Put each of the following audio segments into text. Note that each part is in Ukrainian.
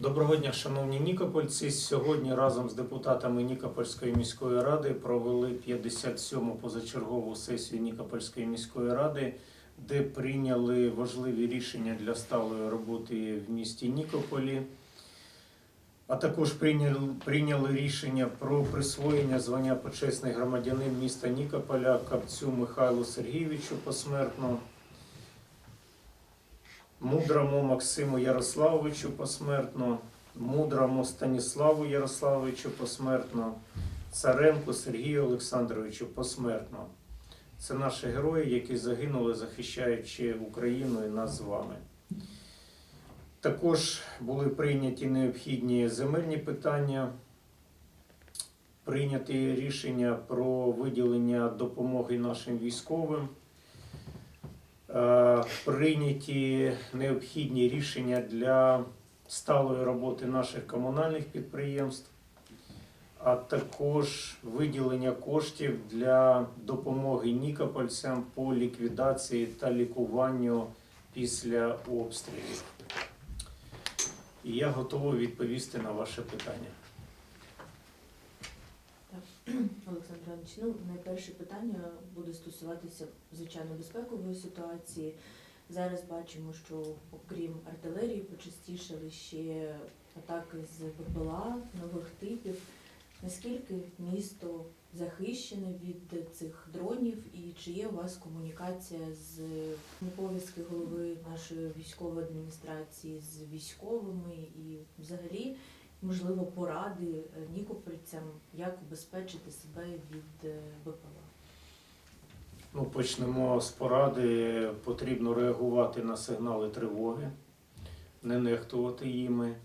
Доброго дня, шановні нікопольці. Сьогодні разом з депутатами Нікопольської міської ради провели 57-му позачергову сесію Нікопольської міської ради, де прийняли важливі рішення для сталої роботи в місті Нікополі. А також прийняли, прийняли рішення про присвоєння звання почесний громадянин міста Нікополя Капцю Михайлу Сергійовичу посмертно. Мудрому Максиму Ярославовичу посмертно, мудрому Станіславу Ярославовичу посмертно, Царенку Сергію Олександровичу посмертно. Це наші герої, які загинули, захищаючи Україну і нас з вами. Також були прийняті необхідні земельні питання, прийняті рішення про виділення допомоги нашим військовим. Е, Прийняті необхідні рішення для сталої роботи наших комунальних підприємств, а також виділення коштів для допомоги нікопольцям по ліквідації та лікуванню після обстрілів. І я готовий відповісти на ваше питання. Олександр Іванович, ну найперше питання буде стосуватися звичайно безпекової ситуації. Зараз бачимо, що окрім артилерії почастішали ще атаки з БПЛА нових типів. Наскільки місто захищене від цих дронів, і чи є у вас комунікація з обов'язки голови нашої військової адміністрації з військовими і взагалі можливо, поради е, нікопольцям, як убезпечити себе від е, БПЛА? Ну, почнемо з поради. Потрібно реагувати на сигнали тривоги, не нехтувати їми.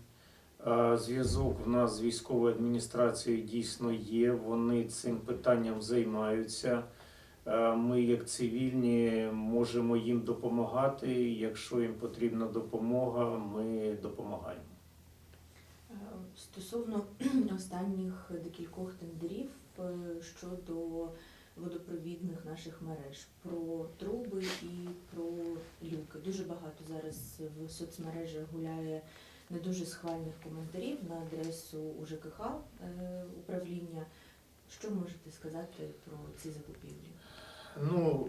Зв'язок в нас з військовою адміністрацією дійсно є. Вони цим питанням займаються. Ми, як цивільні, можемо їм допомагати. Якщо їм потрібна допомога, ми допомагаємо. Стосовно останніх декількох тендерів е, щодо водопровідних наших мереж, про труби і про люки. Дуже багато зараз в соцмережах гуляє не дуже схвальних коментарів на адресу УЖКХ е, управління. Що можете сказати про ці закупівлі? Ну,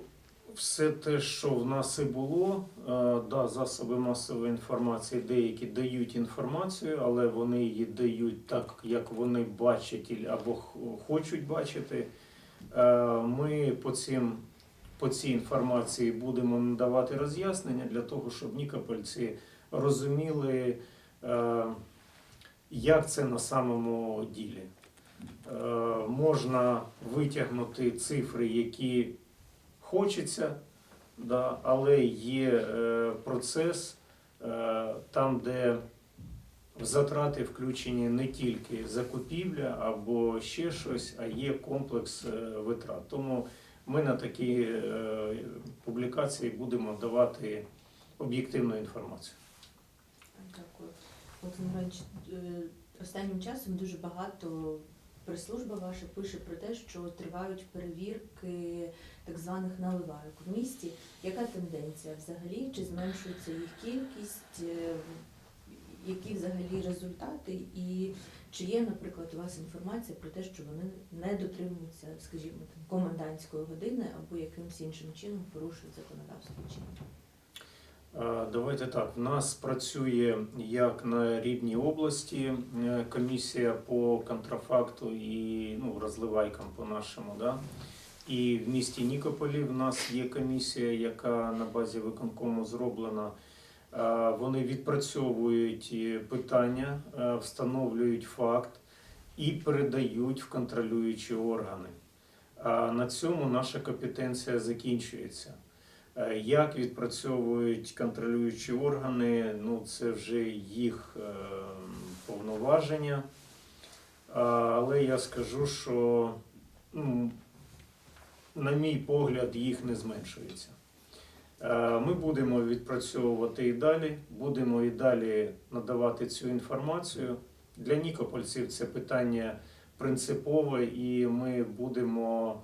все те, що в нас і було, е, да, засоби масової інформації деякі дають інформацію, але вони її дають так, як вони бачать або хочуть бачити. Е, Ми по, цим, по цій інформації будемо надавати роз'яснення для того, щоб нікопольці розуміли, е, як це на самому ділі. Можна витягнути цифри, які хочеться, да, але є е, процес е, там, де затрати включені не тільки закупівля або ще щось, а є комплекс е, витрат. Тому ми на такі е, публікації будемо давати об'єктивну інформацію. Дякую. Іванович, е, останнім часом дуже багато прес-служба ваша пише про те, що тривають перевірки так званих наливайок в місті. Яка тенденція взагалі? Чи зменшується їх кількість? Е, Які взагалі результати? І чи є, наприклад, у вас інформація про те, що вони не дотримуються, скажімо, комендантської години або якимось іншим чином порушують законодавство Давайте так. В нас працює як на рівні області е, комісія по контрафакту і ну, розливайкам по-нашому. Да? І в місті Нікополі в нас є комісія, яка на базі виконкому зроблена. Вони відпрацьовують е, питання, е, встановлюють факт і передають в контролюючі органи. На цьому наша компетенція закінчується. Е, Як відпрацьовують контролюючі органи, ну це вже їх е, повноваження. Але я скажу, що, ну, на мій погляд, їх не зменшується. Е, Ми будемо відпрацьовувати і далі, будемо і далі надавати цю інформацію. Для нікопольців це питання принципове, і ми будемо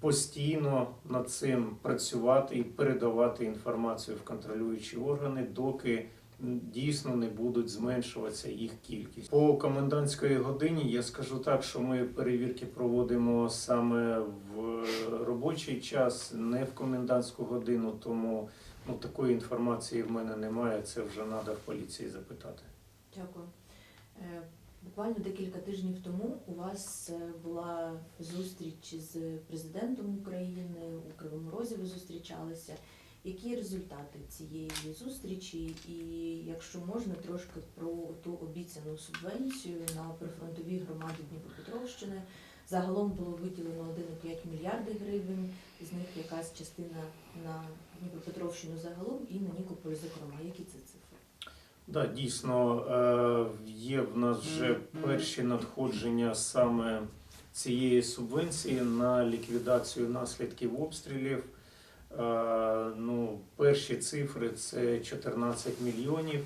постійно над цим працювати і передавати інформацію в контролюючі органи, доки дійсно не будуть зменшуватися їх кількість. По комендантської годині я скажу так, що ми перевірки проводимо саме в робочий час, не в комендантську годину, тому ну, такої інформації в мене немає. Це вже треба в поліції запитати. Дякую. Буквально декілька тижнів тому у вас е, була зустріч з президентом України у Кривому Розі. Ви зустрічалися. Які результати цієї зустрічі? І якщо можна, трошки про ту обіцяну субвенцію на прифронтові громади Дніпропетровщини. Загалом було виділено 1,5 мільярди гривень, з них якась частина на Дніпропетровщину загалом і на Нікополь, зокрема. Які це цифри? Да, дійсно, е, є в нас вже перші надходження саме цієї субвенції на ліквідацію наслідків обстрілів. Е, Ну, перші цифри це 14 мільйонів.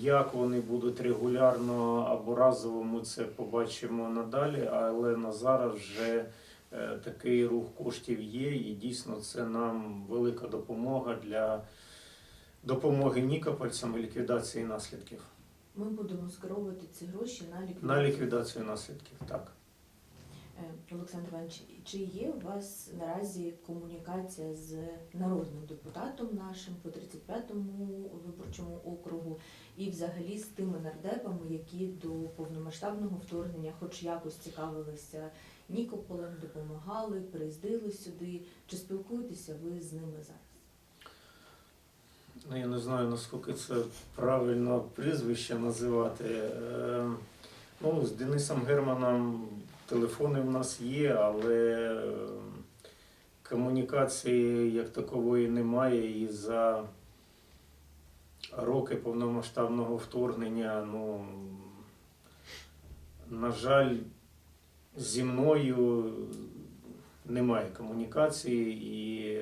Як вони будуть регулярно або разово, ми це побачимо надалі, але на зараз вже е, такий рух коштів є, і дійсно це нам велика допомога для допомоги нікопольцям і ліквідації наслідків. Ми будемо скеровувати ці гроші на ліквідацію. На ліквідацію наслідків, так. Е, Олександр Іванович, чи є у вас наразі комунікація з народним депутатом нашим по 35-му виборчому округу і взагалі з тими нардепами, які до повномасштабного вторгнення хоч якось цікавилися Нікополем, допомагали, приїздили сюди? Чи спілкуєтеся ви з ними зараз? Ну, я не знаю, наскільки це правильно прізвище називати. Е, Ну, з Денисом Германом телефони в нас є, але е, комунікації як такової немає. І за роки повномасштабного вторгнення, ну, на жаль, зі мною немає комунікації і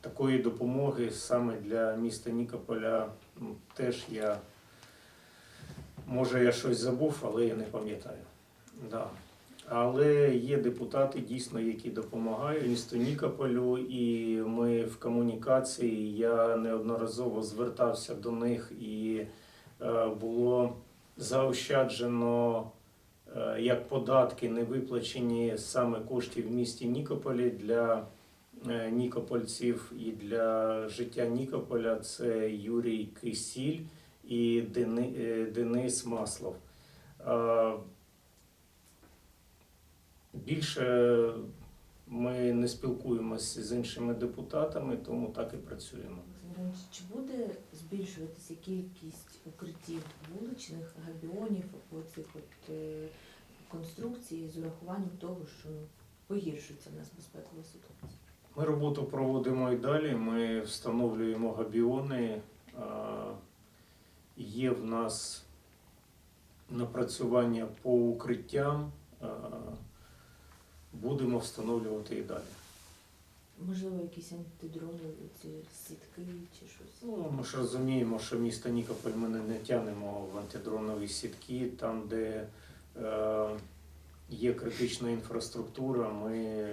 такої допомоги саме для міста Нікополя ну, теж я. Може, я щось забув, але я не пам'ятаю. Да. Але є депутати дійсно, які допомагають місту Нікополю, і ми в комунікації. Я неодноразово звертався до них і е, було заощаджено е, як податки не виплачені саме коштів в місті Нікополі для нікопольців і для життя Нікополя. Це Юрій Кисіль і е, Денис Маслов. Е, Більше ми не спілкуємося з іншими депутатами, тому так і працюємо. Чи буде збільшуватися кількість укриттів вуличних габіонів або цих от е, конструкцій з урахуванням того, що погіршується в нас безпекова ситуація? Ми роботу проводимо і далі. Ми встановлюємо габіони. Є в нас напрацювання по укриттям. Будемо встановлювати і далі. Можливо, якісь антидронові ці сітки чи щось. Ну, ми ж розуміємо, що місто Нікополь ми не- не тянемо в антидронові сітки, там, де е, є критична інфраструктура, ми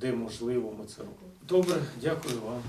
де можливо, ми це робимо. Добре, дякую вам.